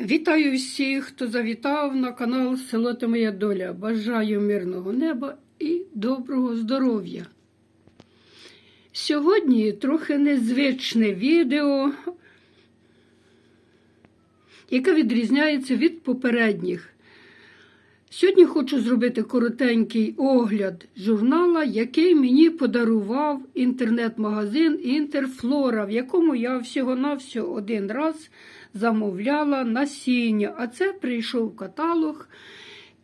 Вітаю всіх, хто завітав на канал Село та Моя Доля. Бажаю мирного неба і доброго здоров'я. Сьогодні трохи незвичне відео, яке відрізняється від попередніх. Сьогодні хочу зробити коротенький огляд журнала, який мені подарував інтернет-магазин Інтерфлора, в якому я всього-навсього один раз замовляла насіння. А це прийшов каталог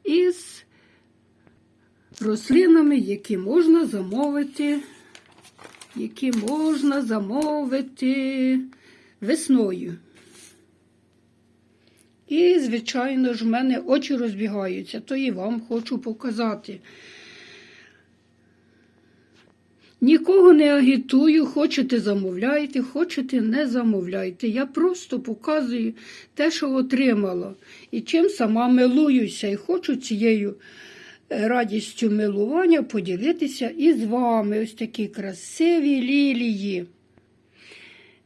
із рослинами, які можна замовити, які можна замовити весною. І, звичайно ж, в мене очі розбігаються, то і вам хочу показати. Нікого не агітую, хочете замовляйте, хочете не замовляйте. Я просто показую те, що отримала. І чим сама милуюся, і хочу цією е, радістю милування поділитися із вами. Ось такі красиві лілії.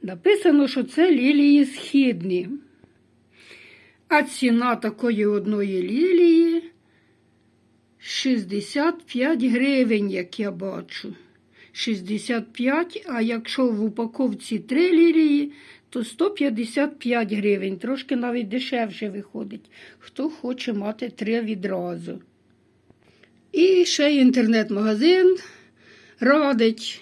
Написано, що це лілії східні. А ціна такої одної лілії 65 гривень, як я бачу. 65, а якщо в упаковці 3 лілії, то 155 гривень. Трошки навіть дешевше виходить. Хто хоче мати 3 відразу. І ще інтернет-магазин радить.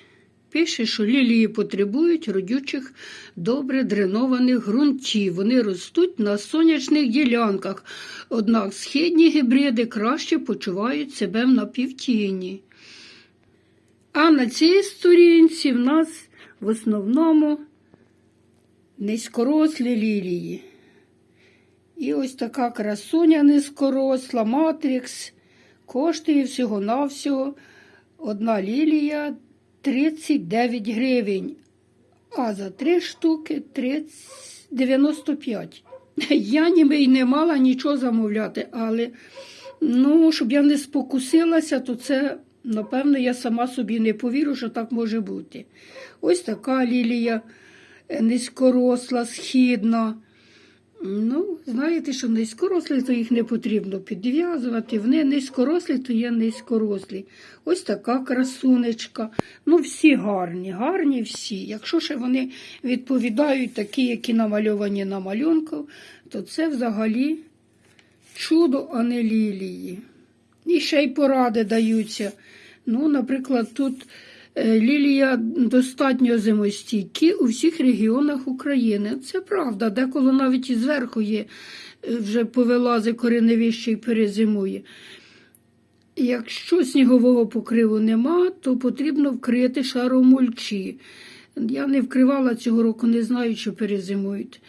Пише, що лілії потребують родючих, добре дренованих ґрунтів. Вони ростуть на сонячних ділянках, однак східні гібриди краще почувають себе в напівтіні. А на цій сторінці в нас в основному низькорослі лілії. І ось така красуня низькоросла, матрикс, коштує всього-навсього одна лілія 39 гривень, а за три штуки 30, 95. Я ніби й не мала нічого замовляти, але ну, щоб я не спокусилася, то це, напевно, я сама собі не повірю, що так може бути. Ось така лілія е, низькоросла, східна. Ну, знаєте, що низькорослі, то їх не потрібно підв'язувати. Вони низькорослі, то є низькорослі. Ось така красунечка. Ну, всі гарні, гарні всі. Якщо ще вони відповідають такі, які намальовані на малюнку, то це взагалі чудо, а не лілії. І ще й поради даються. Ну, наприклад, тут е, лілія достатньо зимостійкі у всіх регіонах України. Це правда, деколи навіть і зверху є, е, вже повилази кореневище і перезимує. Якщо снігового покриву нема, то потрібно вкрити шаром мульчі. Я не вкривала цього року, не знаю, що перезимують.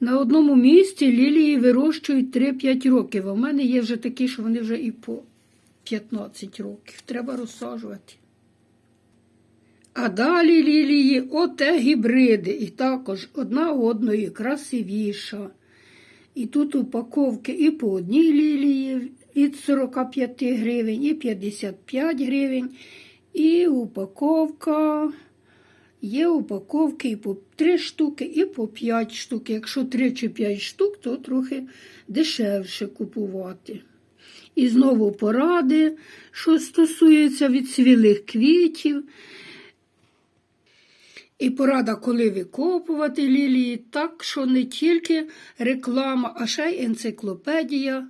На одному місці лілії вирощують 3-5 років. А в мене є вже такі, що вони вже і по 15 років. Треба розсаджувати. А далі лілії оте гібриди. І також одна одної красивіша. І тут упаковки і по одній лілії від 45 гривень, і 55 гривень. І упаковка. Є упаковки і по 3 штуки, і по 5 штук. Якщо 3 чи 5 штук, то трохи дешевше купувати. І знову поради, що стосується відсвілих квітів. І порада, коли викопувати лілії, так що не тільки реклама, а ще й енциклопедія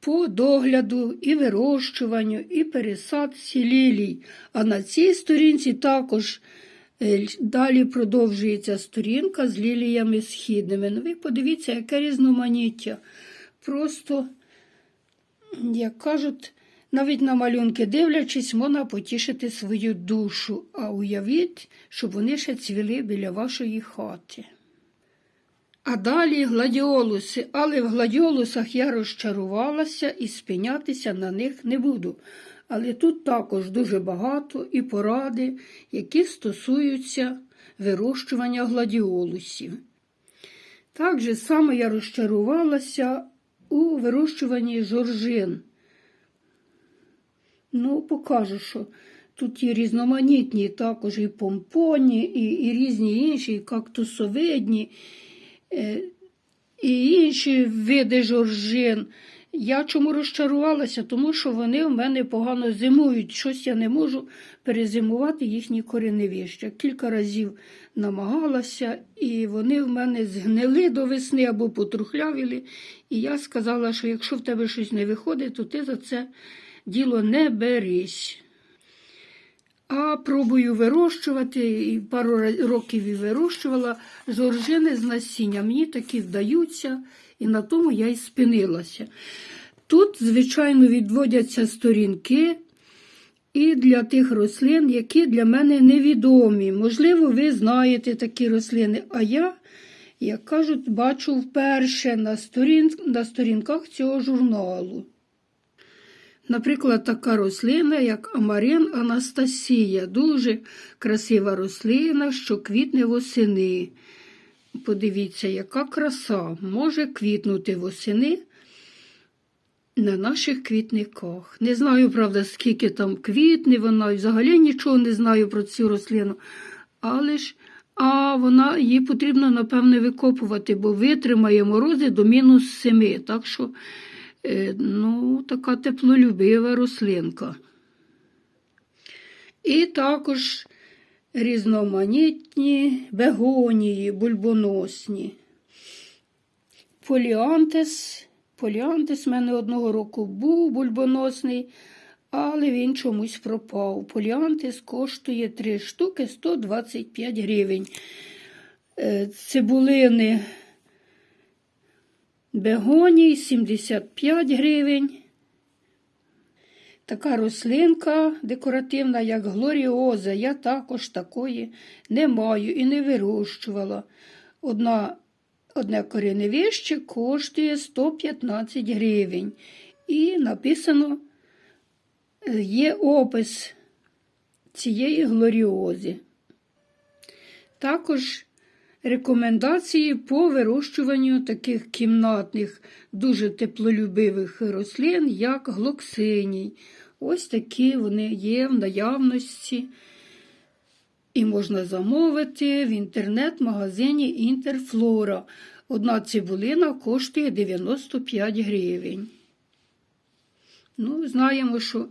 по догляду і вирощуванню, і пересадці лілій. А на цій сторінці також е, далі продовжується сторінка з ліліями східними. Ну, ви подивіться, яке різноманіття. Просто, як кажуть, навіть на малюнки дивлячись, можна потішити свою душу, а уявіть, щоб вони ще цвіли біля вашої хати. А далі гладіолуси, але в гладіолусах я розчарувалася і спинятися на них не буду. Але тут також дуже багато і поради, які стосуються вирощування гладіолусів. Так же само я розчарувалася у вирощуванні жоржин. Ну, покажу, що тут є різноманітні також і помпоні, і, і різні інші, і кактусовидні. Е, і інші види жоржин. Я чому розчарувалася? Тому що вони в мене погано зимують. Щось я не можу перезимувати їхні кореневища. Кілька разів намагалася, і вони в мене згнили до весни або потрухлявіли. І я сказала, що якщо в тебе щось не виходить, то ти за це діло не берись. А пробую вирощувати, і пару років і вирощувала жоржини з насіння. Мені такі вдаються, і на тому я й спинилася. Тут, звичайно, відводяться сторінки і для тих рослин, які для мене невідомі. Можливо, ви знаєте такі рослини, а я, як кажуть, бачу вперше на, сторін... на сторінках цього журналу. Наприклад, така рослина, як Амарин Анастасія, дуже красива рослина, що квітне восени. Подивіться, яка краса може квітнути восени на наших квітниках. Не знаю, правда, скільки там квітне вона, і взагалі нічого не знаю про цю рослину. Але ж а вона її потрібно, напевне, викопувати, бо витримає морози до мінус 7. Так що Е, ну, така теплолюбива рослинка. І також різноманітні бегонії, бульбоносні. Поліантес. Поліантес в мене одного року був бульбоносний, але він чомусь пропав. Поліантес коштує 3 штуки 125 гривень. Е, Цибулини Бегоній 75 гривень. Така рослинка декоративна, як глоріоза. Я також такої не маю і не вирощувала. Одна, одне кореневище коштує 115 гривень. І написано, є опис цієї глоріози. Також Рекомендації по вирощуванню таких кімнатних, дуже теплолюбивих рослин, як глоксиній. Ось такі вони є в наявності. І можна замовити в інтернет-магазині Інтерфлора. Одна цибулина коштує 95 гривень. Ну, знаємо, що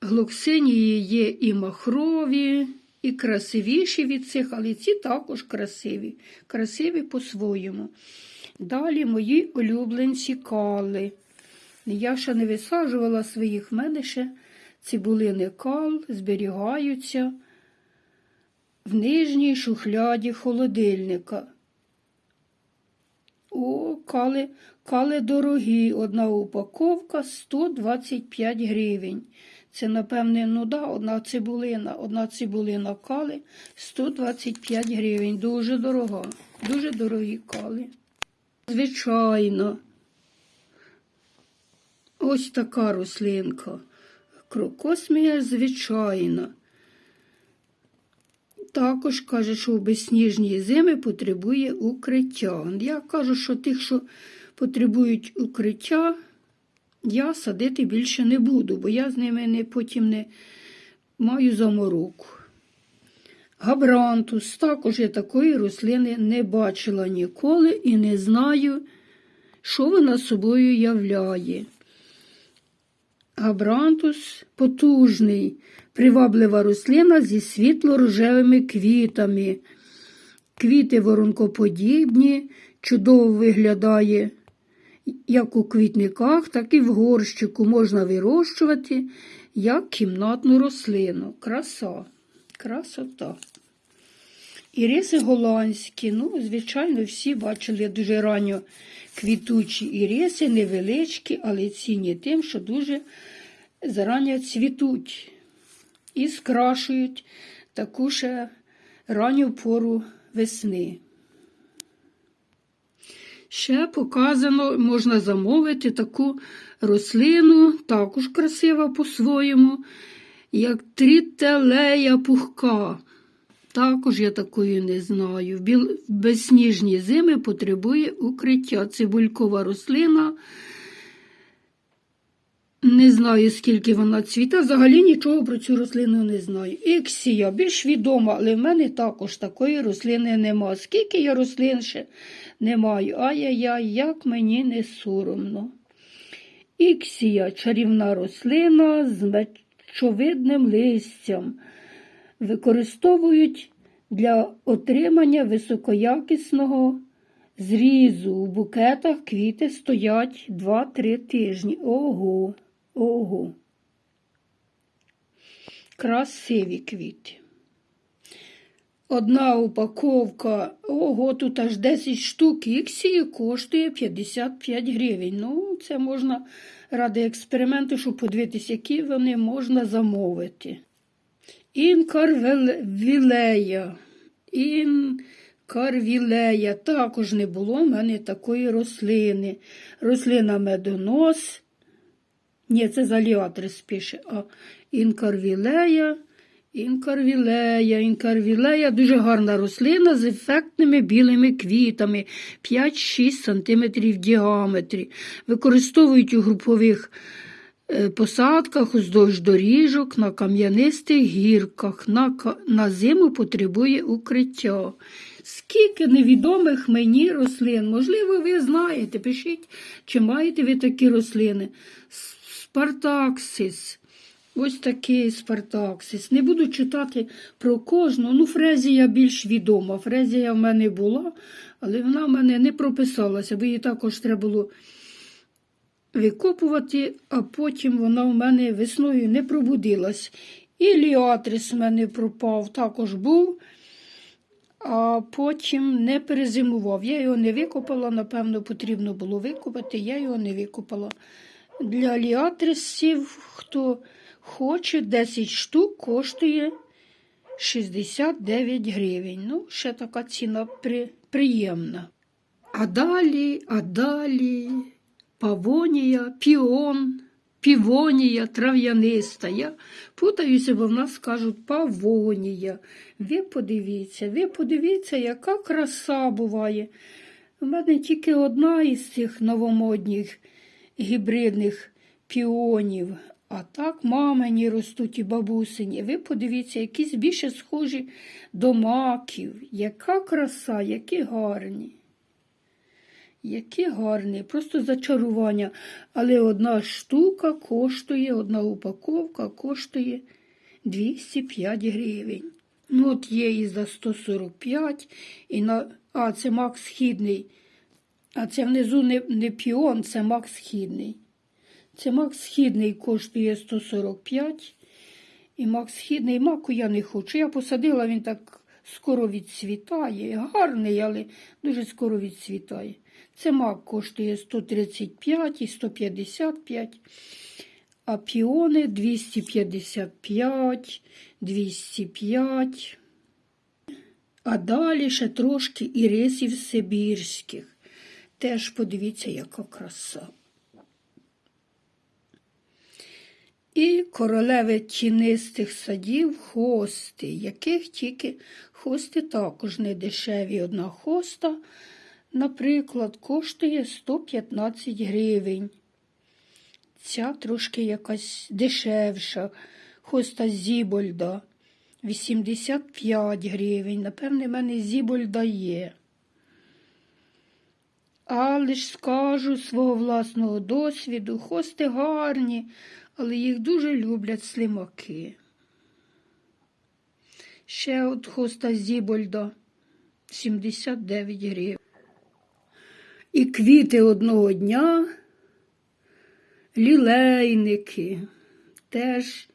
глоксинії є і махрові, і красивіші від цих, але ці також красиві, красиві по-своєму. Далі мої улюбленці кали. Я ще не висаджувала своїх, в мене ще цибулини кал зберігаються в нижній шухляді холодильника. О, кали, кали дорогі. Одна упаковка 125 гривень. Це, напевне, ну да, одна цибулина, одна цибулина кали 125 гривень. Дуже дорога, дуже дорогі кали. Звичайно, ось така рослинка. Крокосмія звичайна. Також каже, що в безсніжні зими потребує укриття. Я кажу, що тих, що потребують укриття, я садити більше не буду, бо я з ними не, потім не маю замороку. Габрантус, також я такої рослини не бачила ніколи і не знаю, що вона собою являє. Габрантус потужний, приваблива рослина зі світло-рожевими квітами. Квіти воронкоподібні, чудово виглядає як у квітниках, так і в горщику можна вирощувати як кімнатну рослину. Краса, красота. Іриси голландські, ну, звичайно, всі бачили дуже ранньо квітучі іриси, невеличкі, але цінні тим, що дуже зарання цвітуть і скрашують таку ще ранню пору весни. Ще показано, можна замовити таку рослину, також красива по-своєму, як трітелея пухка. Також я такої не знаю. В безсніжні зими потребує укриття. Цибулькова рослина Не знаю, скільки вона цвіта, взагалі нічого про цю рослину не знаю. Іксія більш відома, але в мене також такої рослини нема. Скільки я рослин ще не маю. Ай-яй-яй, як мені не соромно. Іксія чарівна рослина з мечовидним листям. Використовують для отримання високоякісного зрізу. У букетах квіти стоять 2-3 тижні. Ого, ого. Красиві квіти. Одна упаковка, ого, тут аж 10 штук іксії коштує 55 гривень. Ну, це можна ради експерименту, щоб подивитися, які вони можна замовити. Інкарвілея. Інкарвілея. Також не було в мене такої рослини. Рослина медонос. Ні, це заліатрис пише, а інкарвілея. Інкарвілея, інкарвілея дуже гарна рослина з ефектними білими квітами 5-6 см в діаметрі. Використовують у групових е, посадках, уздовж доріжок, на кам'янистих гірках. На, на зиму потребує укриття. Скільки невідомих мені рослин. Можливо, ви знаєте, пишіть, чи маєте ви такі рослини. Спартаксис. Ось такий спартаксис. Не буду читати про кожну. Ну, фрезія більш відома. Фрезія в мене була, але вона в мене не прописалася, бо її також треба було викопувати, а потім вона в мене весною не пробудилась. І ліатрис в мене пропав, також був, а потім не перезимував. Я його не викопала, напевно, потрібно було викопати, я його не викопала. Для ліатрисів, хто хоче, 10 штук коштує 69 гривень. Ну, ще така ціна при, приємна. А далі, а далі павонія, піон, півонія, трав'яниста. Я путаюся, бо в нас кажуть павонія. Ви подивіться, ви подивіться, яка краса буває. У мене тільки одна із цих новомодних гібридних піонів. А так мамині ростуть і бабусині. Ви подивіться, якісь більше схожі до маків. Яка краса, які гарні. Які гарні, просто зачарування. Але одна штука коштує, одна упаковка коштує 205 гривень. Ну, от є і за 145, і на... а це мак східний. А це внизу не, не піон, це мак східний. Це мак східний коштує 145. І мак східний маку я не хочу. Я посадила, він так скоро відцвітає. Гарний, але дуже скоро відцвітає. Це мак коштує 135 і 155. А піони 255, 205. А далі ще трошки ірисів сибірських. Теж подивіться, яка краса. І королеви тінистих садів хости, яких тільки хости також не дешеві. Одна хоста, наприклад, коштує 115 гривень. Ця трошки якась дешевша. Хоста Зібольда 85 гривень. Напевне, в мене Зібольда є. Але ж скажу свого власного досвіду, хости гарні, але їх дуже люблять слимаки. Ще от хоста Зібольда 79 гривень. І квіти одного дня, лілейники, теж,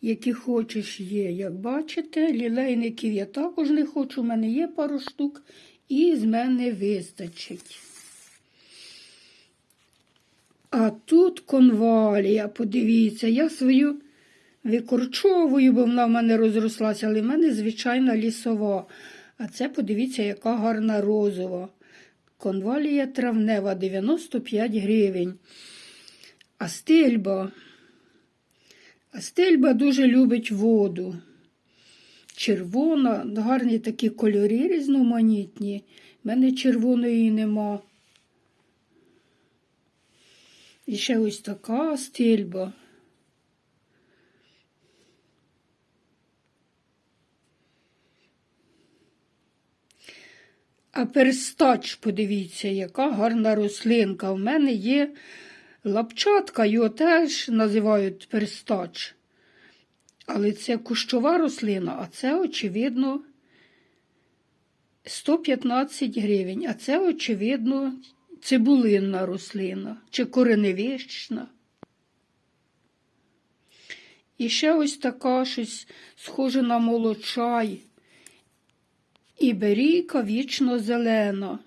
які хочеш, є. Як бачите, лілейників я також не хочу, у мене є пару штук, і з мене вистачить. А тут конвалія, подивіться, я свою викорчовую, бо вона в мене розрослася, але в мене звичайна лісова. А це, подивіться, яка гарна розова. Конвалія травнева 95 гривень. А стильба. А стильба дуже любить воду. Червона, гарні такі кольори різноманітні. У мене червоної нема. І ще ось така стильба. А перстач, подивіться, яка гарна рослинка. У мене є лапчатка, його теж називають перстач. Але це кущова рослина, а це, очевидно, 115 гривень. А це, очевидно, цибулинна рослина чи кореневищна. І ще ось така щось схоже на молочай. І берійка вічно зелена.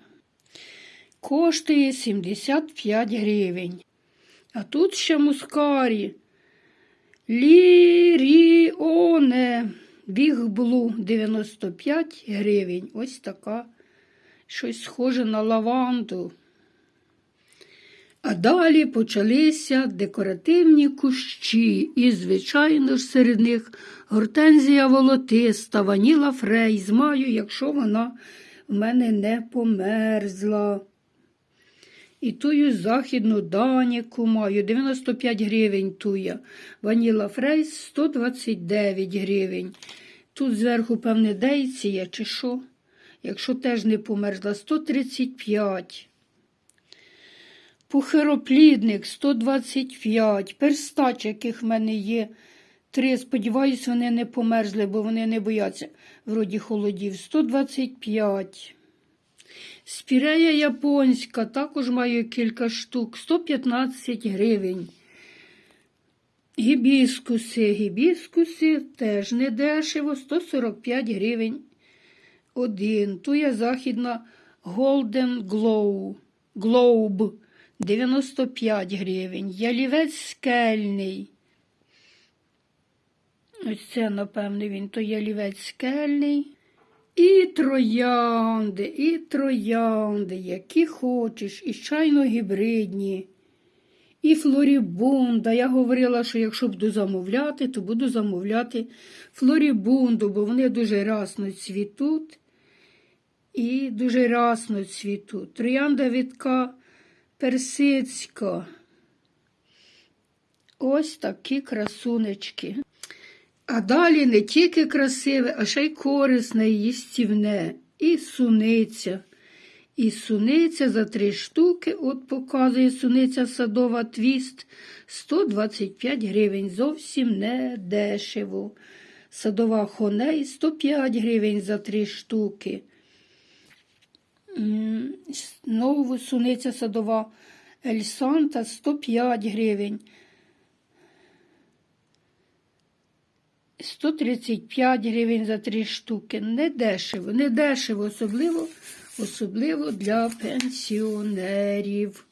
Коштує 75 гривень. А тут ще мускарі. Ліріоне. Біг блу 95 гривень. Ось така щось схоже на лаванду. А далі почалися декоративні кущі, і, звичайно ж, серед них гортензія волотиста, ваніла фрей маю, якщо вона в мене не померзла. І тую західну даніку маю 95 гривень туя. Ваніла фрейс 129 гривень. Тут зверху, певне, дейція чи що. Якщо теж не померзла, 135. Пухироплідник 125. Перстач, яких в мене є. Три, сподіваюсь, вони не померзли, бо вони не бояться вроді холодів. 125. Спірея японська, також маю кілька штук, 115 гривень. Гібіскуси, гібіскуси теж не дешево, 145 гривень. Один. Туя західна Golden Glow, Globe 95 гривень. Ялівець скельний. Ось це, напевне, він то ялівець скельний. І троянди, і троянди, які хочеш, і чайно гібридні, і флорібунда. Я говорила, що якщо буду замовляти, то буду замовляти флорібунду, бо вони дуже рясно цвітуть і дуже рясно цвітуть. Троянда відка персидська. Ось такі красунечки. А далі не тільки красиве, а ще й корисне їстівне. І суниця. І суниця за три штуки, от показує суниця садова твіст 125 гривень. Зовсім не дешево. Садова хоней 105 гривень за три штуки. Знову суниця садова Ельсанта 105 гривень. 135 гривень за три штуки. Не дешево, не дешево, особливо, особливо для пенсіонерів.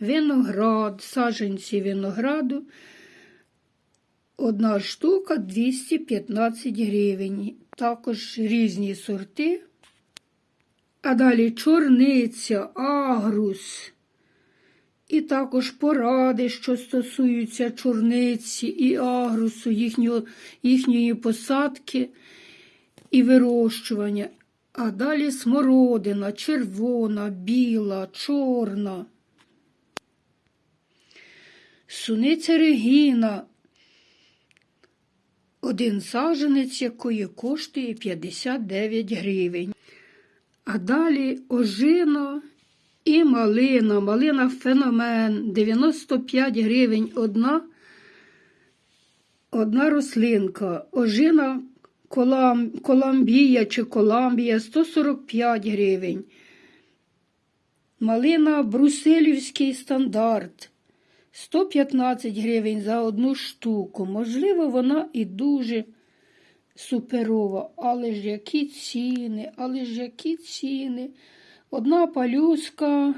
Виноград, саджанці винограду. Одна штука 215 гривень. Також різні сорти. А далі чорниця, агрус. І також поради, що стосуються чорниці і агрусу, їхнього, їхньої посадки і вирощування. А далі смородина, червона, біла, чорна. Суниця Регіна. Один саженець якої коштує 59 гривень. А далі ожина і малина. Малина феномен 95 гривень одна. Одна рослинка. Ожина колам, коламбія чи коламбія 145 гривень. Малина Брусилівський стандарт 115 гривень за одну штуку. Можливо, вона і дуже суперова. Але ж які ціни, але ж які ціни. Одна палюска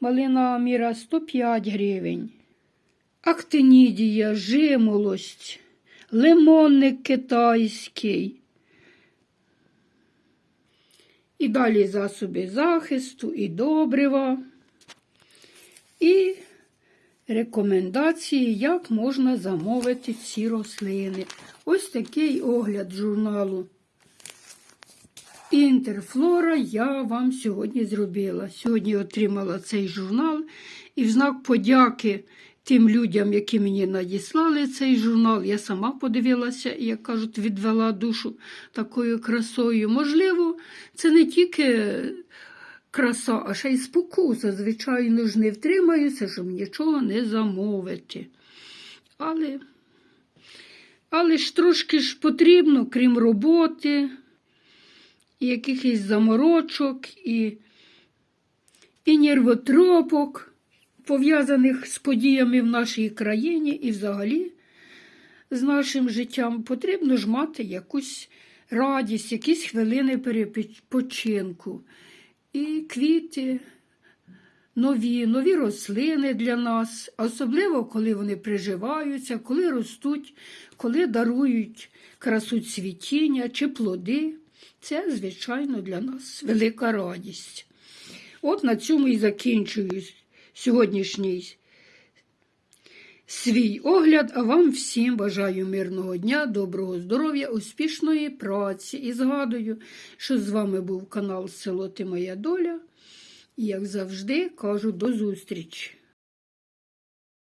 малина міра 105 гривень. Актинідія, жимолость, лимонник китайський. І далі засоби захисту, і добрива, і рекомендації, як можна замовити ці рослини. Ось такий огляд журналу. Інтерфлора я вам сьогодні зробила. Сьогодні отримала цей журнал І в знак подяки тим людям, які мені надіслали цей журнал, я сама подивилася як кажуть, відвела душу такою красою. Можливо, це не тільки краса, а ще й спокуса. Звичайно ж, не втримаюся, щоб нічого не замовити. Але, але ж трошки ж потрібно, крім роботи, якихось заморочок, і, і нервотропок, пов'язаних з подіями в нашій країні і взагалі з нашим життям, потрібно ж мати якусь радість, якісь хвилини перепочинку. І квіти, нові, нові рослини для нас, особливо коли вони приживаються, коли ростуть, коли дарують красу цвітіння чи плоди. Це, звичайно, для нас велика радість. От на цьому і закінчую сьогоднішній свій огляд, а вам всім бажаю мирного дня, доброго здоров'я, успішної праці. І згадую, що з вами був канал Село Ти Моя Доля. І, як завжди, кажу до зустрічі!